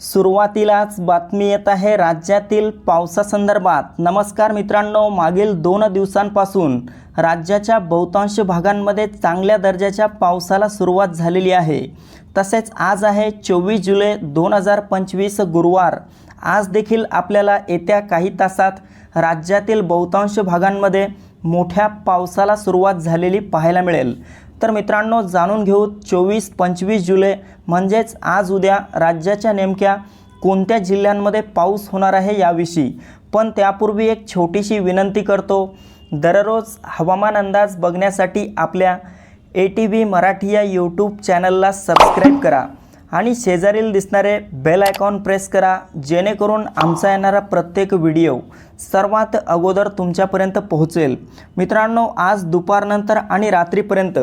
सुरुवातीलाच बातमी येत आहे राज्यातील पावसासंदर्भात. नमस्कार मित्रांनो मागील दोन दिवसांपासून राज्याच्या बहुतांश भागांमध्ये चांगल्या दर्जाच्या पावसाला सुरुवात झालेली आहे. तसेच आज आहे चोवीस जुलै दोन हजार पंचवीस गुरुवार. आज देखील आपल्याला येत्या काही तासात राज्यातील बहुतांश भागांमध्ये मोठ्या पावसाला सुरुवात झालेली पाहायला मिळेल. तर मित्रांनो जाणून घेऊ चोवीस पंचवीस जुलै म्हणजेच आज उद्या राज्याच्या नेमक्या कोणत्या जिल्ह्यांमध्ये पाऊस होणार आहे याविषयी. पण त्यापूर्वी एक छोटीशी विनंती करतो. दररोज हवामान अंदाज बघण्यासाठी आपल्या ए टी व्ही मराठी या यूट्यूब चॅनलला सबस्क्राईब करा. आणि शेजारील दिसणारे बेल आयकॉन प्रेस करा जेणेकरून आमचा येणारा प्रत्येक व्हिडिओ सर्वात अगोदर तुमच्यापर्यंत पोहोचेल. मित्रांनो आज दुपारनंतर आणि रात्रीपर्यंत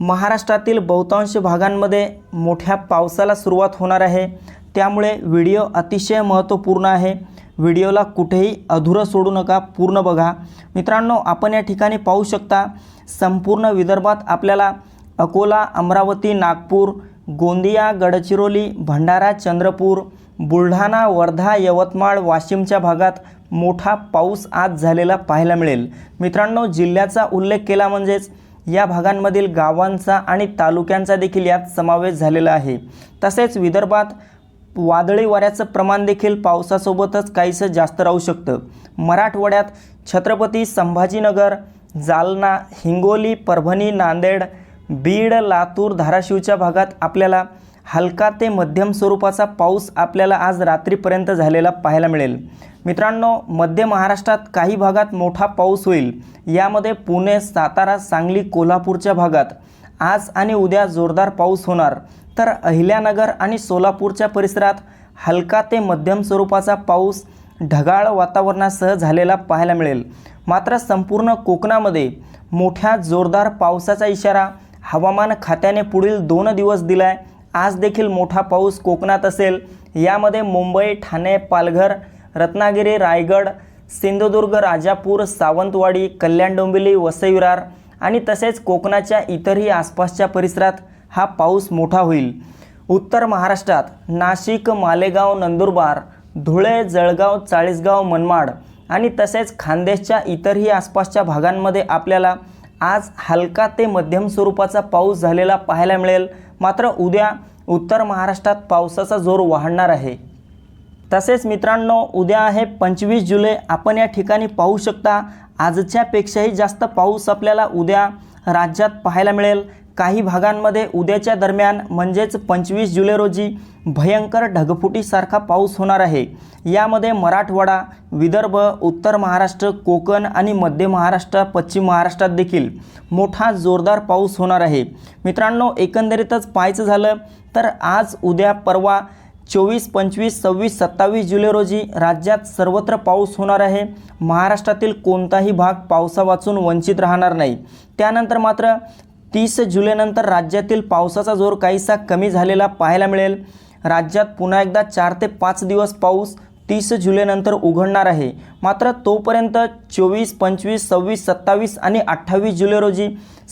महाराष्ट्रातील बहुतांश भागांमध्ये मोठ्या पावसाला सुरुवात होणार आहे. त्यामुळे व्हिडिओ अतिशय महत्त्वपूर्ण आहे. व्हिडिओला कुठेही अधुरं सोडू नका पूर्ण बघा. मित्रांनो आपण या ठिकाणी पाहू शकता संपूर्ण विदर्भात आपल्याला अकोला अमरावती नागपूर गोंदिया गडचिरोली भंडारा चंद्रपूर बुलढाणा वर्धा यवतमाळ वाशिमच्या भागात मोठा पाऊस आज झालेला पाहायला मिळेल. मित्रांनो जिल्ह्याचा उल्लेख केला म्हणजेच या भागांमधील गावांचा आणि तालुक्यांचा देखील यात समावेश झालेला आहे. तसेच विदर्भात वादळी वाऱ्याचं प्रमाण देखील पावसासोबतच काहीसं जास्त राहू शकतं. मराठवाड्यात छत्रपती संभाजीनगर जालना हिंगोली परभणी नांदेड बीड लातूर धाराशिवच्या भागात आपल्याला हलका ते मध्यम स्वरूपाचा पाऊस आपल्याला आज रात्रीपर्यंत झालेला पाहायला मिळेल. मित्रांनो मध्य महाराष्ट्रात काही भागात मोठा पाऊस होईल. यामध्ये पुणे सातारा सांगली कोल्हापूरच्या भागात आज आणि उद्या जोरदार पाऊस होणार. तर अहिल्यानगर आणि सोलापूरच्या परिसरात हलका ते मध्यम स्वरूपाचा पाऊस ढगाळ वातावरणासह झालेला पाहायला मिळेल. मात्र संपूर्ण कोकणामध्ये मोठ्या जोरदार पावसाचा इशारा हवामान खात्याने पुढील दोन दिवस दिला आहे आज देखील मोठा पाऊस कोकणात असेल. यामध्ये मुंबई ठाणे पालघर रत्नागिरी रायगड सिंधुदुर्ग राजापूर सावंतवाडी कल्याण डोंबिवली वसईविरार आणि तसेच कोकणाच्या इतरही आसपासच्या परिसरात हा पाऊस मोठा होईल. उत्तर महाराष्ट्रात नाशिक मालेगाव नंदुरबार धुळे जळगाव चाळीसगाव मनमाड आणि तसेच खानदेशच्या इतरही आसपासच्या भागांमध्ये आपल्याला आज हलका ते मध्यम स्वरूपाचा पाऊस झालेला पाहायला मिळेल. मात्र उद्या उत्तर महाराष्ट्रात पावसाचा जोर वाढणार आहे. तसेच मित्रांनो उद्या आहे पंचवीस जुलै. आपण या ठिकाणी पाहू शकता आजच्यापेक्षाही जास्त पाऊस आपल्याला उद्या राज्यात पाहायला मिळेल. काही भागांमध्ये उद्याच्या दरम्यान म्हणजेच पंचवीस जुलै रोजी भयंकर ढगफुटीसारखा पाऊस होणार आहे. यामध्ये मराठवाडा विदर्भ उत्तर महाराष्ट्र कोकण आणि मध्य महाराष्ट्र पश्चिम महाराष्ट्रात देखील मोठा जोरदार पाऊस होणार आहे. मित्रांनो एकंदरीतच पाहायचं झालं तर आज उद्या परवा चोवीस पंचवीस सव्वीस सत्तावीस जुलै रोजी राज्यात सर्वत्र पाऊस होणार आहे. महाराष्ट्रातील कोणताही भाग पावसावाचून वंचित राहणार नाही. त्यानंतर मात्र तीस जुलैनंतर राज्यातील पावसाचा जोर काहीसा कमी झालेला पाहायला मिळेल. राज्यात पुन्हा एकदा चार ते पाच दिवस पाऊस तीस जुलैनंतर उघडणार आहे. मात्र तोपर्यंत चोवीस पंचवीस सव्वीस सत्तावीस आणि अठ्ठावीस जुलै रोजी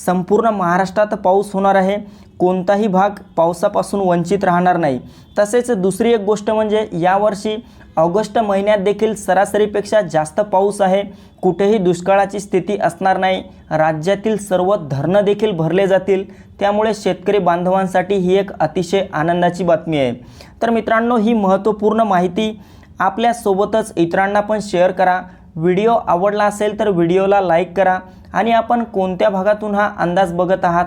संपूर्ण महाराष्ट्रात पाऊस होणार आहे. कोणताही भाग पावसापासून वंचित राहणार नाही. तसेच दुसरी एक गोष्ट म्हणजे यावर्षी ऑगस्ट महिन्यात देखील सरासरीपेक्षा जास्त पाऊस आहे. कुठेही दुष्काळाची स्थिती असणार नाही. राज्यातील सर्व धरणं देखील भरले जातील. त्यामुळे शेतकरी बांधवांसाठी ही एक अतिशय आनंदाची बातमी आहे. तर मित्रांनो ही महत्त्वपूर्ण माहिती आपल्यासोबतच इतरांना पण शेअर करा. व्हिडिओ आवडला असेल तर व्हिडिओला लाईक करा. आणि आपण कोणत्या भागातून हा अंदाज बघत आहात?